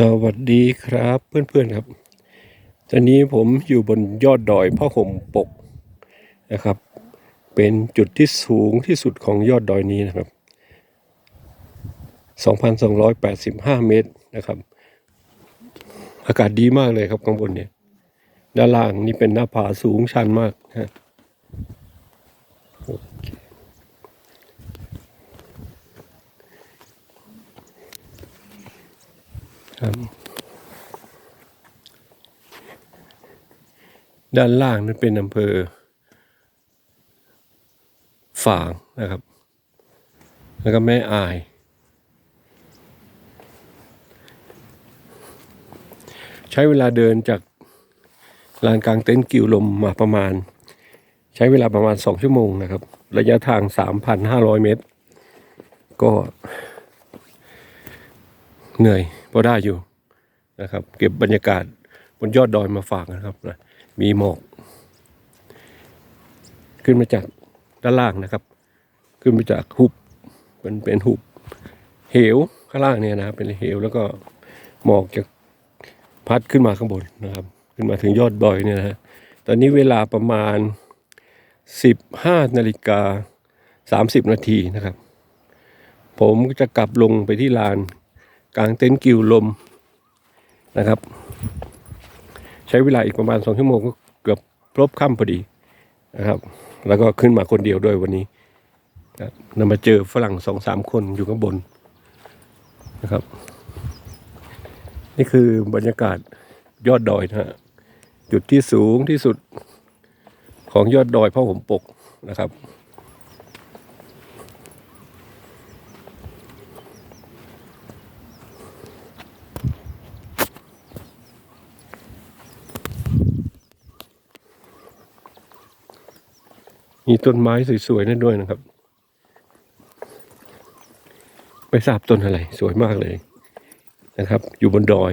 สวัสดีครับเพื่อนๆครับ ตอนนี้ผมอยู่บนยอดดอยพ่อห่มปกนะครับ เป็นจุดที่สูงที่สุดของยอดดอยนี้นะครับ 2,285 เมตรนะครับ อากาศดีมากเลยครับข้างบนเนี่ย ด้านล่างนี่เป็นหน้าผาสูงชันมากนะฮะโอเคครับ ด้านล่างนั้นเป็นอำเภอฝางนะครับ แล้วก็แม่อาย ใช้เวลาเดินจากลานกลางเต็นท์กิวลมมาประมาณ ใช้เวลาประมาณสองชั่วโมงนะครับ ระยะทาง 3,500 เมตร ก็ เหนื่อยพอได้อยู่นะครับ เก็บบรรยากาศบนยอดดอยมาฝากนะครับนะมีหมอกขึ้นมาจากด้านล่างนะครับ ขึ้นมาจากหุบเป็นเป็นหุบเหวข้างล่างเนี่ยนะครับเป็นเหวแล้วก็หมอกจะพัดขึ้นมาข้างบนนะครับ ขึ้นมาถึงยอดดอยเนี่ยนะฮะตอนนี้เวลาประมาณ 15นาฬิกา30นาทีนะครับ ผมจะกลับลงไปที่ลาน กลางเต็นท์กิวลมนะครับ ใช้เวลาอีกประมาณสองชั่วโมงก็เกือบครบค่ำพอดีนะครับ แล้วก็ขึ้นมาคนเดียวด้วยวันนี้นำมาเจอฝรั่งสองสามคนอยู่ข้างบนนะครับ นี่คือบรรยากาศยอดดอยนะฮะจุดที่สูงที่สุดของยอดดอยพ่อผมปกนะครับ มีต้นไม้สวยๆนั่นด้วยนะครับ ไม่ทราบต้นอะไร สวยมากเลยนะครับ อยู่บนดอย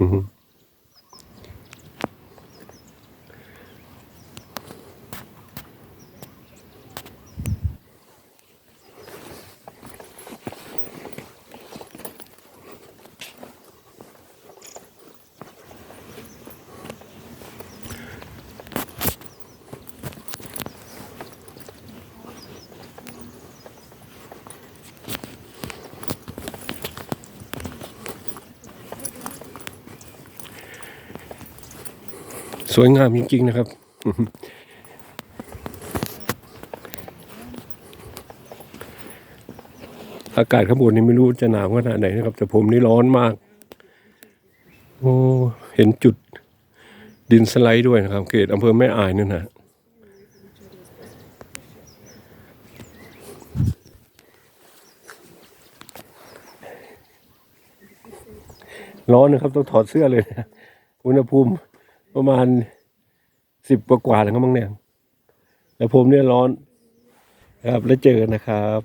อื สวยงามจริงๆนะครับอากาศข้างบนนี่ไม่รู้จะหนาวขนาดไหนนะครับ แต่ผมนี่ร้อนมาก โอ้เห็นจุดดินสไลด์ด้วยนะครับ เขตอำเภอแม่อายนั่นนะร้อนนะครับ ต้องถอดเสื้อเลยนะอุณหภูมิ ประมาณสิบกว่าๆแล้วก็มั้งเนี่ยแต่ผมเนี่ยร้อน ครับแล้วเจอกันนะครับ